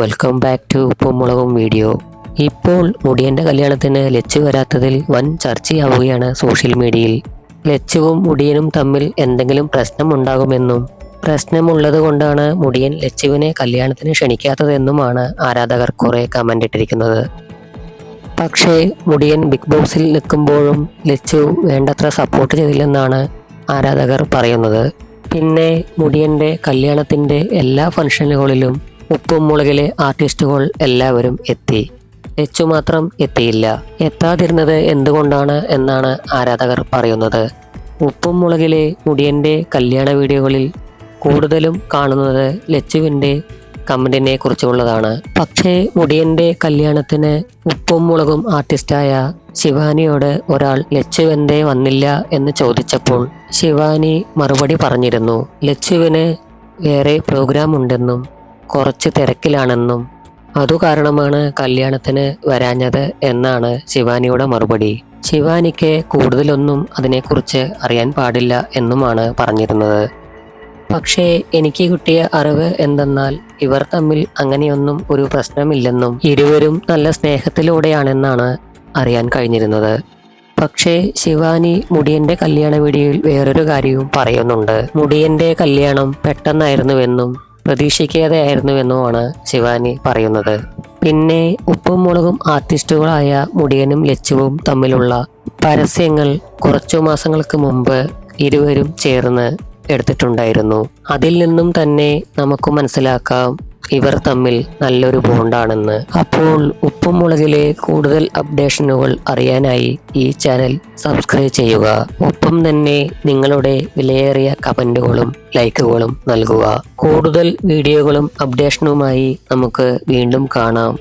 Welcome back to ഉപ്പും മുളകും video ഇപ്പോൾ മുടിയന്റെ കല്യാണത്തിന് ലച്ചു വരാത്തതിൽ വൻ ചർച്ചയാവുകയാണ് സോഷ്യൽ മീഡിയയിൽ ലച്ചുവും മുടിയനും തമ്മിൽ എന്തെങ്കിലും പ്രശ്നമുണ്ടാകുമെന്നും പ്രശ്നമുള്ളത് കൊണ്ടാണ് മുടിയൻ ലച്ചുവിനെ കല്യാണത്തിന് ക്ഷണിക്കാത്തതെന്നുമാണ് ആരാധകർ കുറെ കമന്റ് ഇട്ടിരിക്കുന്നത്. പക്ഷേ മുടിയൻ ബിഗ് ബോസിൽ നിൽക്കുമ്പോഴും ലച്ചു വേണ്ടത്ര സപ്പോർട്ട് ചെയ്തില്ലെന്നാണ് ആരാധകർ പറയുന്നത്. പിന്നെ മുടിയന്റെ കല്യാണത്തിന്റെ എല്ലാ ഫംഗ്ഷനുകളിലും ഉപ്പും മുളകിലെ ആർട്ടിസ്റ്റുകൾ എല്ലാവരും എത്തി. ലച്ചു മാത്രം എത്തിയില്ല. എത്താതിരുന്നത് എന്തുകൊണ്ടാണ് എന്നാണ് ആരാധകർ പറയുന്നത്. ഉപ്പും മുളകിലെ മുടിയന്റെ കല്യാണ വീഡിയോകളിൽ കൂടുതലും കാണുന്നത് ലച്ചുവിന്റെ കമന്റിനെ കുറിച്ചുള്ളതാണ് പക്ഷേ മുടിയന്റെ കല്യാണത്തിന് ഉപ്പും മുളകും ആർട്ടിസ്റ്റായ ശിവാനിയോട് ഒരാൾ ലച്ചുവെന്തേ വന്നില്ല എന്ന് ചോദിച്ചപ്പോൾ ശിവാനി മറുപടി പറഞ്ഞിരുന്നു. ലച്ചുവിന് വേറെ പ്രോഗ്രാം ഉണ്ടെന്നും കുറച്ച് തിരക്കിലാണെന്നും അതു കാരണമാണ് കല്യാണത്തിന് വരാഞ്ഞത് എന്നാണ് ശിവാനിയുടെ മറുപടി. ശിവാനിക്ക് കൂടുതലൊന്നും അതിനെക്കുറിച്ച് അറിയാൻ പാടില്ല എന്നുമാണ് പറഞ്ഞിരുന്നത്. പക്ഷേ എനിക്ക് കിട്ടിയ അറിവ് എന്തെന്നാൽ ഇവർ തമ്മിൽ അങ്ങനെയൊന്നും ഒരു പ്രശ്നമില്ലെന്നും ഇരുവരും നല്ല സ്നേഹത്തിലൂടെയാണെന്നാണ് അറിയാൻ കഴിഞ്ഞിരുന്നത്. പക്ഷേ ശിവാനി മുടിയന്റെ കല്യാണ വീഡിയോയിൽ വേറൊരു കാര്യവും പറയുന്നുണ്ട്. മുടിയന്റെ കല്യാണം പെട്ടെന്നായിരുന്നുവെന്നും പ്രതീക്ഷിക്കാതെയായിരുന്നുവെന്നുമാണ് ശിവാനി പറയുന്നത്. പിന്നെ ഉപ്പും മുളകും ആർട്ടിസ്റ്റുകളായ മുടിയനും ലച്ചുവും തമ്മിലുള്ള പരസ്യങ്ങൾ കുറച്ചു മാസങ്ങൾക്ക് മുമ്പ് ഇരുവരും ചേർന്ന് എടുത്തിട്ടുണ്ടായിരുന്നു. അതിൽ നിന്നും തന്നെ നമുക്ക് മനസ്സിലാക്കാം ഇവർ തമ്മിൽ നല്ലൊരു ബോണ്ടാണെന്ന്. അപ്പോൾ ഉപ്പും മുളകിലെ കൂടുതൽ അപ്ഡേഷനുകൾ അറിയാനായി ഈ ചാനൽ സബ്സ്ക്രൈബ് ചെയ്യുക. ഒപ്പം തന്നെ നിങ്ങളുടെ വിലയേറിയ കമന്റുകളും ലൈക്കുകളും നൽകുക. കൂടുതൽ വീഡിയോകളും അപ്ഡേഷനുമായി നമുക്ക് വീണ്ടും കാണാം.